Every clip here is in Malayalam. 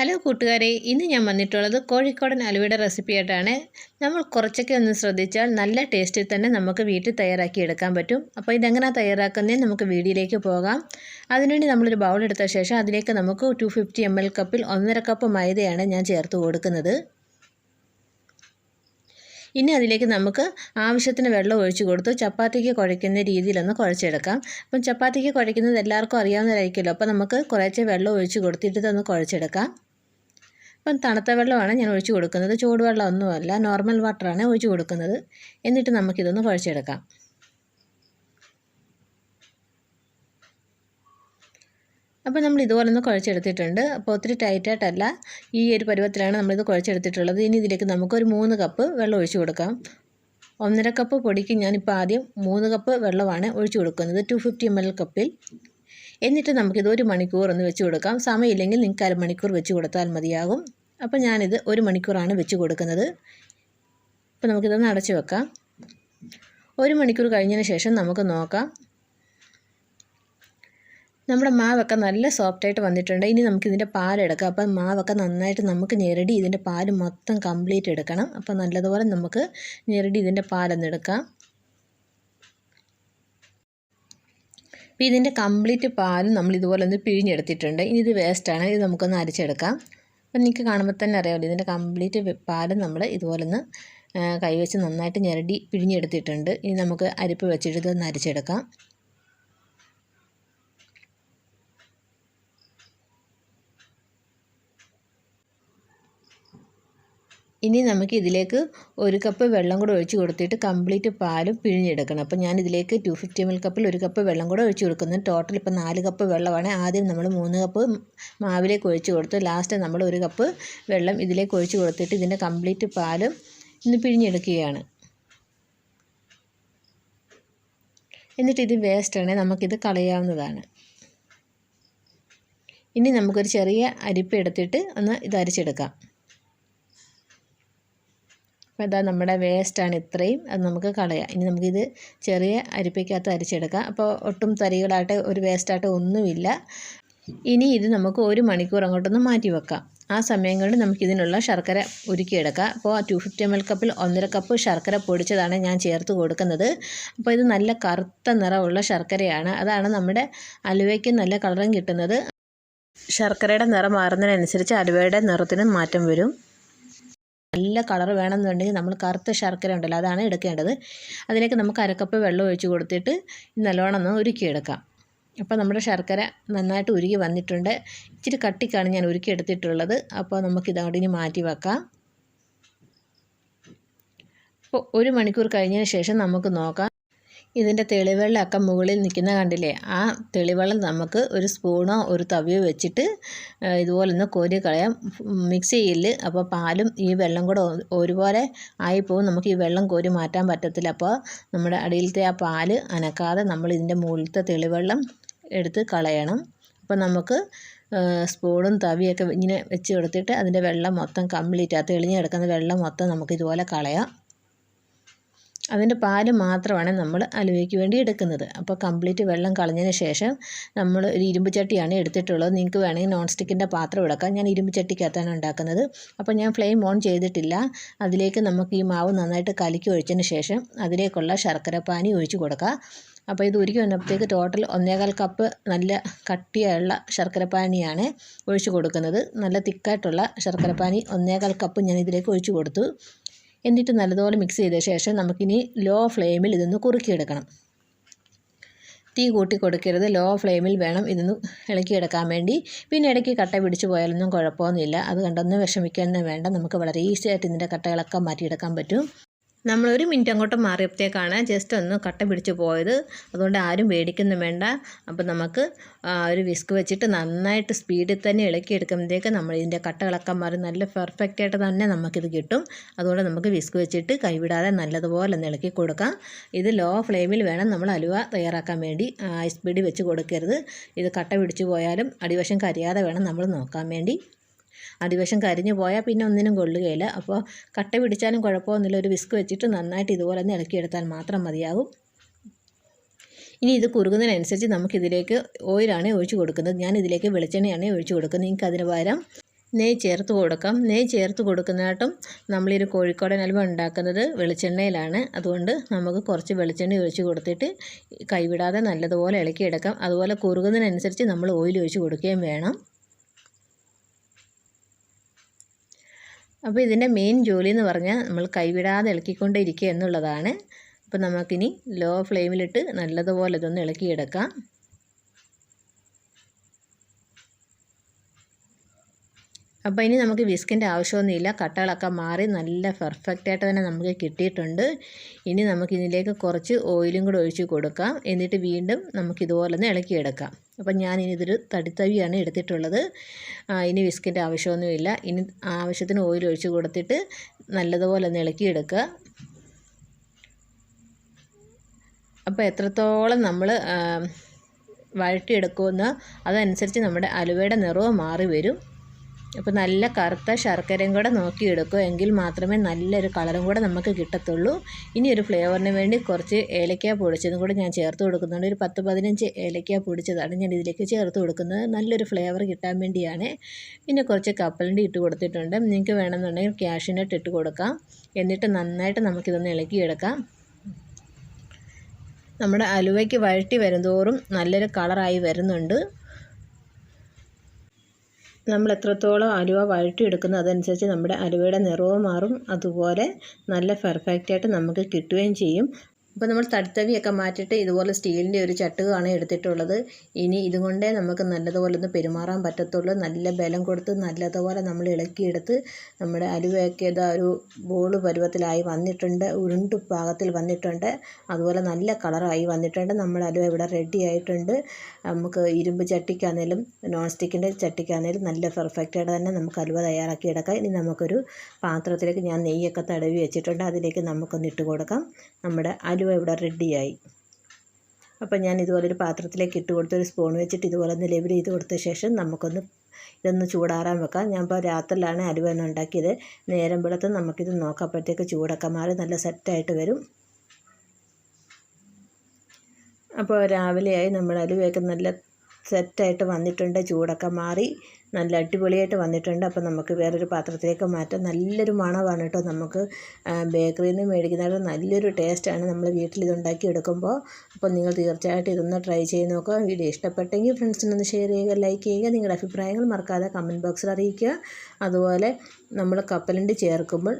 ഹലോ കൂട്ടുകാരെ ഇന്ന് ഞാൻ വന്നിട്ടുള്ളത് കോഴിക്കോടൻ അലുവയുടെ റെസിപ്പി ആയിട്ടാണ്. നമ്മൾ കുറച്ചൊക്കെ ഒന്ന് ശ്രദ്ധിച്ചാൽ നല്ല ടേസ്റ്റിൽ തന്നെ നമുക്ക് വീട്ടിൽ തയ്യാറാക്കി എടുക്കാൻ പറ്റും. അപ്പോൾ ഇതെങ്ങനെ തയ്യാറാക്കുന്നതെന്ന് നമുക്ക് വീഡിയോയിലേക്ക് പോകാം. അതിനുവേണ്ടി നമ്മളൊരു ബൗൾ എടുത്ത ശേഷം അതിലേക്ക് നമുക്ക് ടു ഫിഫ്റ്റി എം എൽ കപ്പിൽ ഒന്നര കപ്പ് മൈദയാണ് ഞാൻ ചേർത്ത് കൊടുക്കുന്നത്. ഇനി അതിലേക്ക് നമുക്ക് ആവശ്യത്തിന് വെള്ളം ഒഴിച്ചു കൊടുത്ത് ചപ്പാത്തിക്ക് കുഴയ്ക്കുന്ന രീതിയിലൊന്ന് കുഴച്ചെടുക്കാം. അപ്പം ചപ്പാത്തിക്ക് കുഴയ്ക്കുന്നത് എല്ലാവർക്കും അറിയാവുന്നതായിരിക്കുമല്ലോ അപ്പോൾ നമുക്ക് കുറേശ്ശെ വെള്ളം ഒഴിച്ച് കൊടുത്തിട്ട് ഇതൊന്ന് കുഴച്ചെടുക്കാം. അപ്പം തണുത്ത വെള്ളമാണ് ഞാൻ ഒഴിച്ച് കൊടുക്കുന്നത്. ചൂടുവെള്ളം ഒന്നുമല്ല നോർമൽ വാട്ടറാണ് ഒഴിച്ച് കൊടുക്കുന്നത്. എന്നിട്ട് നമുക്കിതൊന്ന് കുഴച്ചെടുക്കാം. അപ്പോൾ നമ്മൾ ഇതുപോലെ ഒന്ന് കുഴച്ചെടുത്തിട്ടുണ്ട്. അപ്പോൾ ഒത്തിരി ടൈറ്റായിട്ടല്ല ഈ ഒരു പരുവത്തിലാണ് നമ്മളിത് കുഴച്ചെടുത്തിട്ടുള്ളത്. ഇനി ഇതിലേക്ക് നമുക്കൊരു മൂന്ന് കപ്പ് വെള്ളം ഒഴിച്ചു കൊടുക്കാം. ഒന്നര കപ്പ് പൊടിക്ക് ഞാനിപ്പോൾ ആദ്യം മൂന്ന് കപ്പ് വെള്ളമാണ് ഒഴിച്ചു കൊടുക്കുന്നത്. ടു ഫിഫ്റ്റി എം കപ്പിൽ എന്നിട്ട് നമുക്കിത് ഒരു മണിക്കൂർ ഒന്ന് വെച്ച് കൊടുക്കാം. സമയമില്ലെങ്കിൽ നിങ്ങൾക്ക് അരമണിക്കൂർ വെച്ച് കൊടുത്താൽ മതിയാകും. അപ്പോൾ ഞാനിത് ഒരു മണിക്കൂറാണ് വെച്ച് കൊടുക്കുന്നത്. അപ്പോൾ നമുക്കിതൊന്ന് അടച്ചു വെക്കാം. ഒരു മണിക്കൂർ കഴിഞ്ഞതിന് ശേഷം നമുക്ക് നോക്കാം. നമ്മുടെ മാവൊക്കെ നല്ല സോഫ്റ്റായിട്ട് വന്നിട്ടുണ്ട്. ഇനി നമുക്കിതിന്റെ പാലെടുക്കാം അപ്പം മാവൊക്കെ നന്നായിട്ട് നമുക്ക് ഞെരടി ഇതിന്റെ പാൽ മൊത്തം കംപ്ലീറ്റ് എടുക്കണം. അപ്പോൾ നല്ലതുപോലെ നമുക്ക് ഞെരടി ഇതിന്റെ പാലൊന്ന് അപ്പോൾ ഇതിന്റെ കംപ്ലീറ്റ് പാലും നമ്മൾ ഇതുപോലെ ഒന്ന് പിഴിഞ്ഞെടുത്തിട്ടുണ്ട്. ഇനി ഇത് വേസ്റ്റാണ്. ഇത് നമുക്കൊന്ന് അരിച്ചെടുക്കാം. അപ്പം നിങ്ങൾക്ക് കാണുമ്പോൾ തന്നെ അറിയാമല്ലോ ഇതിന്റെ കംപ്ലീറ്റ് പാലും നമ്മൾ ഇതുപോലെ ഒന്ന് കൈവച്ച് നന്നായിട്ട് ഞെരടി പിഴിഞ്ഞെടുത്തിട്ടുണ്ട്. ഇനി നമുക്ക് അരിപ്പ് വെച്ചിട്ട് ഇതൊന്ന് അരിച്ചെടുക്കാം. ഇനി നമുക്ക് ഇതിലേക്ക് ഒരു കപ്പ് വെള്ളം കൂടെ ഒഴിച്ച് കൊടുത്തിട്ട് കംപ്ലീറ്റ് പാലും പിഴിഞ്ഞെടുക്കണം. അപ്പോൾ ഞാൻ ഇതിലേക്ക് ടു ഫിഫ്റ്റി എം എൽ കപ്പിൽ ഒരു കപ്പ് വെള്ളം കൂടെ ഒഴിച്ച് കൊടുക്കുന്നു. ടോട്ടൽ ഇപ്പോൾ നാല് കപ്പ് വെള്ളമാണ്. ആദ്യം നമ്മൾ മൂന്ന് കപ്പ് മാവിലേക്ക് ഒഴിച്ച് കൊടുത്തു. ലാസ്റ്റ് നമ്മൾ ഒരു കപ്പ് വെള്ളം ഇതിലേക്ക് ഒഴിച്ച് കൊടുത്തിട്ട് ഇതിന്റെ കംപ്ലീറ്റ് പാലും ഇന്ന് പിഴിഞ്ഞെടുക്കുകയാണ്. എന്നിട്ട് ഇത് വേസ്റ്റാണ് നമുക്കിത് കളയാവുന്നതാണ്. ഇനി നമുക്കൊരു ചെറിയ അരിപ്പ് എടുത്തിട്ട് ഒന്ന് ഇത് അരിച്ചെടുക്കാം. അപ്പോൾ ഇതാ നമ്മുടെ വേസ്റ്റാണ് ഇത്രയും. അത് നമുക്ക് കളയാം. ഇനി നമുക്കിത് ചെറിയ അരിപ്പയ്ക്കകത്ത് അരിച്ചെടുക്കാം. അപ്പോൾ ഒട്ടും തരികളായിട്ട് ഒരു വേസ്റ്റായിട്ട് ഒന്നുമില്ല. ഇനി ഇത് നമുക്ക് ഒരു മണിക്കൂർ അങ്ങോട്ടൊന്ന് മാറ്റി വെക്കാം. ആ സമയം കൊണ്ട് നമുക്കിതിനുള്ള ശർക്കര ഉരുക്കിയെടുക്കാം. അപ്പോൾ ടു ഫിഫ്റ്റി എം എൽ കപ്പിൽ ഒന്നര കപ്പ് ശർക്കര പൊടിച്ചതാണ് ഞാൻ ചേർത്ത് കൊടുക്കുന്നത്. അപ്പോൾ ഇത് നല്ല കറുത്ത നിറമുള്ള ശർക്കരയാണ്. അതാണ് നമ്മുടെ അലുവയ്ക്ക് നല്ല കളറും കിട്ടുന്നത്. ശർക്കരയുടെ നിറം മാറുന്നതിനനുസരിച്ച് അലുവയുടെ നിറത്തിനും മാറ്റം വരും. നല്ല കളർ വേണമെന്നുണ്ടെങ്കിൽ നമ്മൾ കറുത്ത ശർക്കര ഉണ്ടല്ലോ അതാണ് എടുക്കേണ്ടത്. അതിലേക്ക് നമുക്ക് അരക്കപ്പ് വെള്ളം ഒഴിച്ച് കൊടുത്തിട്ട് നല്ലോണം ഒന്ന് ഉരുക്കിയെടുക്കാം. അപ്പോൾ നമ്മുടെ ശർക്കര നന്നായിട്ട് ഉരുകി വന്നിട്ടുണ്ട്. ഇച്ചിരി കട്ടിക്കാണ് ഞാൻ ഉരുക്കി എടുത്തിട്ടുള്ളത്. അപ്പോൾ നമുക്കിതങ്ങോട്ട് ഇനി മാറ്റി വെക്കാം. അപ്പോൾ ഒരു മണിക്കൂർ കഴിഞ്ഞതിന് ശേഷം നമുക്ക് നോക്കാം. ഇതിന്റെ തെളിവെള്ളമൊക്കെ മുകളിൽ നിൽക്കുന്ന കണ്ടില്ലേ? ആ തെളിവെള്ളം നമുക്ക് ഒരു സ്പൂണോ ഒരു തവിയോ വെച്ചിട്ട് ഇതുപോലെ ഒന്ന് കോരി കളയാം. മിക്സ് ചെയ്യില്ല അപ്പോൾ പാലും ഈ വെള്ളം കൂടെ ഒരുപോലെ ആയിപ്പോവും. നമുക്ക് ഈ വെള്ളം കോരി മാറ്റാൻ പറ്റത്തില്ല. അപ്പോൾ നമ്മുടെ അടിയിലത്തെ ആ പാൽ അനക്കാതെ നമ്മൾ ഇതിന്റെ മുകളിലത്തെ തെളിവെള്ളം എടുത്ത് കളയണം. അപ്പോൾ നമുക്ക് സ്പൂണും തവിയൊക്കെ ഇങ്ങനെ വെച്ച് കൊടുത്തിട്ട് അതിന്റെ വെള്ളം മൊത്തം കംപ്ലീറ്റ് ആ തെളിഞ്ഞ് കിടക്കുന്ന വെള്ളം മൊത്തം നമുക്ക് ഇതുപോലെ കളയാം. അതിന്റെ പാൽ മാത്രമാണ് നമ്മൾ അലുവയ്ക്ക് വേണ്ടി എടുക്കുന്നത്. അപ്പോൾ കംപ്ലീറ്റ് വെള്ളം കളഞ്ഞതിന് ശേഷം നമ്മൾ ഒരു ഇരുമ്പ് ചട്ടിയാണ് എടുത്തിട്ടുള്ളത്. നിങ്ങൾക്ക് വേണമെങ്കിൽ നോൺ സ്റ്റിക്കിന്റെ പാത്രം എടുക്കാം ഞാൻ ഇരുമ്പ് ചട്ടിക്കകത്താണ് ഉണ്ടാക്കുന്നത്. അപ്പോൾ ഞാൻ ഫ്ലെയിം ഓൺ ചെയ്തിട്ടില്ല. അതിലേക്ക് നമുക്ക് ഈ മാവ് നന്നായിട്ട് കലക്കി ഒഴിച്ചതിന് ശേഷം അതിലേക്കുള്ള ശർക്കര പാനി ഒഴിച്ചു കൊടുക്കുക അപ്പോൾ ഇത് ഉരുക്കി വന്നപ്പോഴത്തേക്ക് ടോട്ടൽ ഒന്നേകാൽ കപ്പ് നല്ല കട്ടിയായുള്ള ശർക്കരപ്പാനിയാണ് ഒഴിച്ചു കൊടുക്കുന്നത്. നല്ല തിക്കായിട്ടുള്ള ശർക്കരപ്പാനി ഒന്നേകാൽ കപ്പ് ഞാൻ ഇതിലേക്ക് ഒഴിച്ചു കൊടുത്തു. എന്നിട്ട് നല്ലതുപോലെ മിക്സ് ചെയ്ത ശേഷം നമുക്കിനി ലോ ഫ്ലെയിമിൽ ഇതൊന്ന് കുറുക്കിയെടുക്കണം. തീ കൂട്ടി കൊടുക്കരുത്. ലോ ഫ്ലെയിമിൽ വേണം ഇതൊന്ന് ഇളക്കിയെടുക്കാൻ വേണ്ടി. പിന്നെ ഇടയ്ക്ക് കട്ട പിടിച്ച് പോയാലൊന്നും കുഴപ്പമൊന്നുമില്ല. അത് കണ്ടൊന്നും വിഷമിക്കാൻ വേണ്ട. നമുക്ക് വളരെ ഈസി ആയിട്ട് ഇതിന്റെ കട്ടകളൊക്കെ മാറ്റിയെടുക്കാൻ പറ്റും. നമ്മൾ ഒരു മിനിറ്റ് അങ്ങോട്ട് മാറിയപ്പോഴത്തേക്കാണ് ജസ്റ്റ് ഒന്ന് കട്ട പിടിച്ച് പോയത്. അതുകൊണ്ട് ആരും പേടിക്കുന്നു വേണ്ട. അപ്പോൾ നമുക്ക് ഒരു വിസ്ക് വെച്ചിട്ട് നന്നായിട്ട് സ്പീഡിൽ തന്നെ ഇളക്കി ഇളക്കിയെടുക്കുമ്പോഴത്തേക്ക് നമ്മൾ ഇതിന്റെ കട്ടകളൊക്കെ മാറി നല്ല പെർഫെക്റ്റ് ആയിട്ട് തന്നെ നമുക്കിത് കിട്ടും. അതുകൊണ്ട് നമുക്ക് വിസ്ക് വെച്ചിട്ട് കൈവിടാതെ നല്ലതുപോലെ ഒന്ന് ഇളക്കി കൊടുക്കാം. ഇത് ലോ ഫ്ലെയിമിൽ വേണം നമ്മൾ അലുവ തയ്യാറാക്കാൻ വേണ്ടി. ഹൈ സ്പീഡിൽ വെച്ച് കൊടുക്കരുത്. ഇത് കട്ട പിടിച്ച് പോയാലും അടിവശം കരിയാതെ വേണം നമ്മൾ നോക്കാൻ വേണ്ടി. അടിവശം കരിഞ്ഞു പോയാൽ പിന്നെ ഒന്നിനും കൊള്ളുകയില്ല. അപ്പോൾ കട്ട പിടിച്ചാലും കുഴപ്പമൊന്നുമില്ല. ഒരു വിസ്ക് വെച്ചിട്ട് നന്നായിട്ട് ഇതുപോലെ ഒന്ന് ഇളക്കിയെടുത്താൽ മാത്രം മതിയാകും ഇനി ഇത് കുറുകുന്നതിനനുസരിച്ച് നമുക്കിതിലേക്ക് ഓയിലാണ് ഒഴിച്ചു കൊടുക്കുന്നത്. ഞാൻ ഇതിലേക്ക് വെളിച്ചെണ്ണയാണ് ഒഴിച്ചു കൊടുക്കുന്നത്. നിങ്ങൾക്ക് അതിന് പകരം നെയ്യ് ചേർത്ത് കൊടുക്കാം. നെയ്യ് ചേർത്ത് കൊടുക്കുന്നതായിട്ടും നമ്മളീ ഒരു കോഴിക്കോടൻ അലുവ ഉണ്ടാക്കുന്നത് വെളിച്ചെണ്ണയിലാണ്. അതുകൊണ്ട് നമുക്ക് കുറച്ച് വെളിച്ചെണ്ണ ഒഴിച്ചു കൊടുത്തിട്ട് കൈവിടാതെ നല്ലതുപോലെ ഇളക്കിയെടുക്കാം. അതുപോലെ കുറുകുന്നതിനനുസരിച്ച് നമ്മൾ ഓയിൽ ഒഴിച്ചു കൊടുക്കുകയും വേണം. അപ്പോൾ ഇതിന്റെ മെയിൻ ജോലി എന്ന് പറഞ്ഞാൽ നമ്മൾ കൈവിടാതെ ഇളക്കിക്കൊണ്ടിരിക്കുക എന്നുള്ളതാണ്. അപ്പോൾ നമുക്കിനി ലോ ഫ്ലെയിമിലിട്ട് നല്ലതുപോലെ ഇതൊന്ന് ഇളക്കിയെടുക്കാം. അപ്പോൾ ഇനി നമുക്ക് വിസ്കിന്റെ ആവശ്യമൊന്നുമില്ല. കട്ടകളൊക്കെ മാറി നല്ല പെർഫെക്റ്റായിട്ട് തന്നെ നമുക്ക് കിട്ടിയിട്ടുണ്ട്. ഇനി നമുക്ക് ഇതിലേക്ക് കുറച്ച് ഓയിലും കൂടെ ഒഴിച്ച് കൊടുക്കാം. എന്നിട്ട് വീണ്ടും നമുക്ക് ഇതുപോലെ ഒന്ന് ഇളക്കിയെടുക്കാം. അപ്പം ഞാൻ ഇനി ഇതൊരു തടിത്തവിയാണ് എടുത്തിട്ടുള്ളത്. ഇനി വിസ്കിന്റെ ആവശ്യമൊന്നുമില്ല. ഇനി ആവശ്യത്തിന് ഓയിൽ ഒഴിച്ച് കൊടുത്തിട്ട് നല്ലതുപോലെ ഒന്ന് ഇളക്കിയെടുക്കുക. അപ്പോൾ എത്രത്തോളം നമ്മൾ വഴറ്റിയെടുക്കുമെന്ന് അതനുസരിച്ച് നമ്മുടെ അലുവയുടെ നിറവും മാറി വരും അപ്പോൾ നല്ല കറുത്ത ശർക്കരയും കൂടെ നോക്കിയെടുക്കുക എങ്കിൽ മാത്രമേ നല്ലൊരു കളറും കൂടെ നമുക്ക് കിട്ടത്തുള്ളൂ. ഇനി ഒരു ഫ്ലേവറിന് വേണ്ടി കുറച്ച് ഏലക്ക പൊടിച്ചതും കൂടെ ഞാൻ ചേർത്ത് കൊടുക്കുന്നുണ്ട്. ഒരു പത്ത് പതിനഞ്ച് ഏലക്ക പൊടിച്ചതാണ് ഞാൻ ഇതിലേക്ക് ചേർത്ത് കൊടുക്കുന്നത്. നല്ലൊരു ഫ്ലേവർ കിട്ടാൻ വേണ്ടിയാണ്. പിന്നെ കുറച്ച് കപ്പലിന്റെ ഇട്ട് കൊടുത്തിട്ടുണ്ട്. നിങ്ങൾക്ക് വേണമെന്നുണ്ടെങ്കിൽ ക്യാഷിനട്ട് ഇട്ട് കൊടുക്കാം. എന്നിട്ട് നന്നായിട്ട് നമുക്കിതൊന്ന് ഇളക്കിയെടുക്കാം. നമ്മുടെ അലുവയ്ക്ക് വഴറ്റി വരുന്തോറും നല്ലൊരു കളറായി വരുന്നുണ്ട്. നമ്മൾ എത്രത്തോളം അലുവ വഴറ്റിയെടുക്കുന്നു അതനുസരിച്ച് നമ്മുടെ അലുവയുടെ നിറവും മാറും. അതുപോലെ നല്ല പെർഫെക്റ്റായിട്ട് നമുക്ക് കിട്ടുകയും ചെയ്യും. അപ്പോൾ നമ്മൾ തടിത്തവിയൊക്കെ മാറ്റിയിട്ട് ഇതുപോലെ സ്റ്റീലിന്റെ ഒരു ചട്ടുകമാണ് എടുത്തിട്ടുള്ളത്. ഇനി ഇതുകൊണ്ടേ നമുക്ക് നല്ലതുപോലെ ഒന്ന് പെരുമാറാൻ പറ്റത്തുള്ളൂ. നല്ല ബലം കൊടുത്ത് നല്ലതുപോലെ നമ്മൾ ഇളക്കിയെടുത്ത് നമ്മുടെ അലുവയൊക്കെ ഇതാ ഒരു ബോൾ പരുവത്തിലായി വന്നിട്ടുണ്ട്. ഉരുണ്ട് പാകത്തിൽ വന്നിട്ടുണ്ട്. അതുപോലെ നല്ല കളറായി വന്നിട്ടുണ്ട്. നമ്മുടെ അലുവ ഇവിടെ റെഡി ആയിട്ടുണ്ട്. നമുക്ക് ഇരുമ്പ് ചട്ടിക്കാണേലും നോൺ സ്റ്റിക്കിന്റെ ചട്ടിക്കാണേലും നല്ല പെർഫെക്റ്റായിട്ട് തന്നെ നമുക്ക് അലുവ തയ്യാറാക്കി എടുക്കാം ഇനി നമുക്കൊരു പാത്രത്തിലേക്ക് ഞാൻ നെയ്യൊക്കെ തടവി വെച്ചിട്ടുണ്ട്. അതിലേക്ക് നമുക്കൊന്ന് ഇട്ട് കൊടുക്കാം. നമ്മുടെ അലുവ ഇവിടെ റെഡിയായി. അപ്പോൾ ഞാൻ ഇതുപോലെ ഒരു പാത്രത്തിലേക്ക് ഇട്ട് കൊടുത്ത് ഒരു സ്പൂൺ വെച്ചിട്ട് ഇതുപോലെ ഒന്ന് ലെവൽ ചെയ്ത് കൊടുത്ത ശേഷം നമുക്കൊന്ന് ഇതൊന്ന് ചൂടാറാൻ വെക്കാം. ഞാൻ ഇപ്പോൾ രാത്രിയിലാണ് അലുവ എന്ന് ഉണ്ടാക്കിയത്. നേരം വെളുത്ത് നമുക്കിത് നോക്കാം അപ്പോഴത്തേക്ക് ചൂടൊക്കെ മാറി നല്ല സെറ്റായിട്ട് വരും. അപ്പോൾ രാവിലെയായി നമ്മൾ അലുവയൊക്കെ നല്ല സെറ്റായിട്ട് വന്നിട്ടുണ്ട്. ചൂടൊക്കെ മാറി. നല്ല അടിപൊളിയായിട്ട് വന്നിട്ടുണ്ട്. അപ്പോൾ നമുക്ക് വേറൊരു പാത്രത്തിലേക്ക് മാറ്റാം. നല്ലൊരു മണമാണ് കേട്ടോ നമുക്ക് ബേക്കറിയിൽ നിന്ന് മേടിക്കുന്നത് നല്ലൊരു ടേസ്റ്റാണ് നമ്മൾ വീട്ടിൽ ഇതുണ്ടാക്കി എടുക്കുമ്പോൾ. അപ്പോൾ നിങ്ങൾ തീർച്ചയായിട്ടും ഇതൊന്ന് ട്രൈ ചെയ്ത് നോക്കുക. വീഡിയോ ഇഷ്ടപ്പെട്ടെങ്കിൽ ഫ്രണ്ട്സിനൊന്ന് ഷെയർ ചെയ്യുക ലൈക്ക് ചെയ്യുക. നിങ്ങളുടെ അഭിപ്രായങ്ങൾ മറക്കാതെ കമന്റ് ബോക്സിൽ അറിയിക്കുക. അതുപോലെ നമ്മൾ കപ്പലണ്ടി ചേർക്കുമ്പോൾ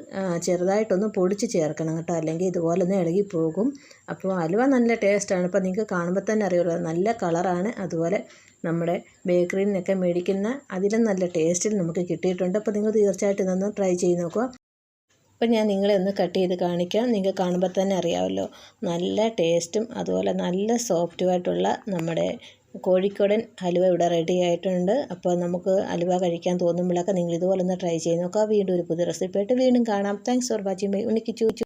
ചെറുതായിട്ടൊന്ന് പൊടിച്ച് ചേർക്കണം കേട്ടോ. അല്ലെങ്കിൽ ഇതുപോലെ ഒന്ന് ഇളകി പോകും. അപ്പോൾ അലുവ നല്ല ടേസ്റ്റാണ് ഇപ്പോൾ നിങ്ങൾക്ക് കാണുമ്പോൾ തന്നെ അറിയുള്ളൂ. നല്ല കളറാണ് അതുപോലെ നമ്മുടെ ബേക്കറിയിൽ നിന്നൊക്കെ മേടിക്കുന്ന അതിലും നല്ല ടേസ്റ്റിൽ നമുക്ക് കിട്ടിയിട്ടുണ്ട്. അപ്പോൾ നിങ്ങൾ തീർച്ചയായിട്ടും ഇതൊന്ന് ട്രൈ ചെയ്ത് നോക്കുക. അപ്പോൾ ഞാൻ നിങ്ങളെ ഒന്ന് കട്ട് ചെയ്ത് കാണിക്കാം. നിങ്ങൾക്ക് കാണുമ്പോൾ തന്നെ അറിയാമല്ലോ. നല്ല ടേസ്റ്റും അതുപോലെ നല്ല സോഫ്റ്റുമായിട്ടുള്ള നമ്മുടെ കോഴിക്കോടൻ ഹലുവ ഇവിടെ റെഡി ആയിട്ടുണ്ട്. അപ്പോൾ നമുക്ക് ഹലുവ കഴിക്കാൻ തോന്നുമ്പോഴൊക്കെ നിങ്ങൾ ഇതുപോലെ ഒന്ന് ട്രൈ ചെയ്ത് നോക്കുക. വീണ്ടും ഒരു പുതിയ റെസിപ്പി ആയിട്ട് വീണ്ടും കാണാം. താങ്ക്സ് ഫോർ വാച്ചിങ് മൈ ഉണ്ണിക്ക് ചൂ